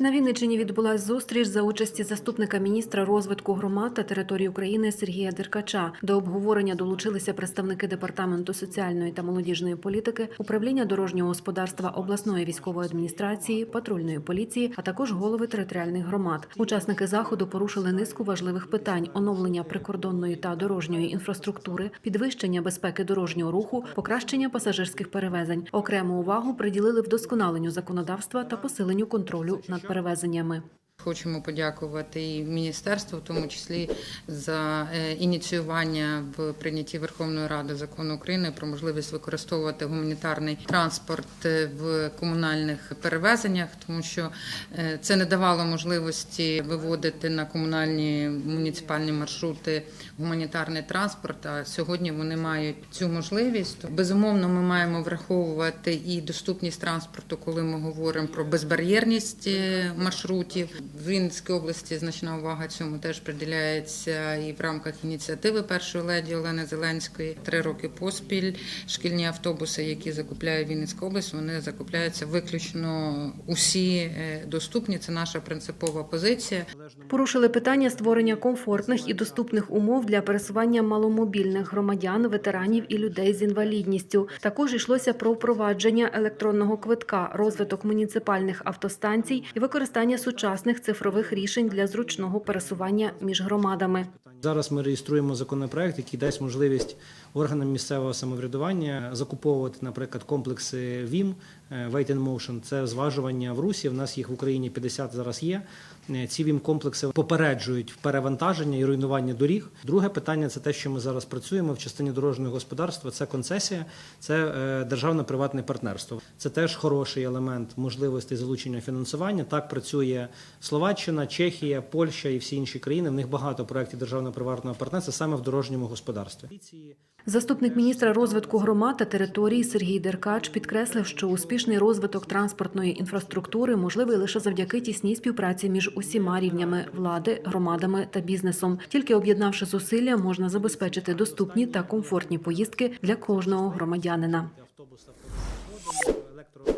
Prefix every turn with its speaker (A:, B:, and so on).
A: На Вінниччині відбулась зустріч за участі заступника міністра розвитку громад та території України Сергія Деркача. До обговорення долучилися представники департаменту соціальної та молодіжної політики, управління дорожнього господарства обласної військової адміністрації, патрульної поліції, а також голови територіальних громад. Учасники заходу порушили низку важливих питань: оновлення прикордонної та дорожньої інфраструктури, підвищення безпеки дорожнього руху, покращення пасажирських перевезень. Окрему увагу приділили вдосконаленню законодавства та посиленню контролю над перевезеннями.
B: Хочемо подякувати і міністерству, в тому числі за е, ініціювання в прийнятті Верховної Ради закону України про можливість використовувати гуманітарний транспорт е, в комунальних перевезеннях, тому що е, це не давало можливості виводити на комунальні муніципальні маршрути гуманітарний транспорт. А сьогодні вони мають цю можливість. Безумовно, ми маємо враховувати і доступність транспорту, коли ми говоримо про безбар'єрність маршрутів. В Вінницькій області значна увага цьому теж приділяється і в рамках ініціативи першої леді Олени Зеленської. Три роки поспіль шкільні автобуси, які закупляє Вінницька область, вони закупляються виключно усі е, доступні. Це наша принципова позиція.
A: Порушили питання створення комфортних і доступних умов для пересування маломобільних громадян, ветеранів і людей з інвалідністю. Також йшлося про впровадження електронного квитка, розвиток муніципальних автостанцій і використання сучасних цифрових рішень для зручного пересування між громадами.
C: Зараз ми реєструємо законопроект, який дасть можливість органам місцевого самоврядування закуповувати, наприклад, комплекси ВІМ е, Wait in Motion. Це зважування в русі. В нас їх в Україні 50 зараз є. Е, Ці ВІМ комплекси попереджують перевантаження і руйнування доріг. Друге питання це те, що ми зараз працюємо в частині дорожнього господарства. Це концесія, це е, державно-приватне партнерство. Це теж хороший елемент можливостей залучення фінансування. Так працює Словаччина, Чехія, Польща і всі інші країни. В них багато проєктів державно-приватного партнерства саме в дорожньому господарстві.
A: Заступник міністра розвитку громад та територій Сергій Деркач підкреслив, що успішний розвиток транспортної інфраструктури можливий лише завдяки тісній співпраці між усіма рівнями влади, громадами та бізнесом. Тільки об'єднавши зусилля, можна забезпечити доступні та комфортні поїздки для кожного громадянина.
C: Автобус, електро-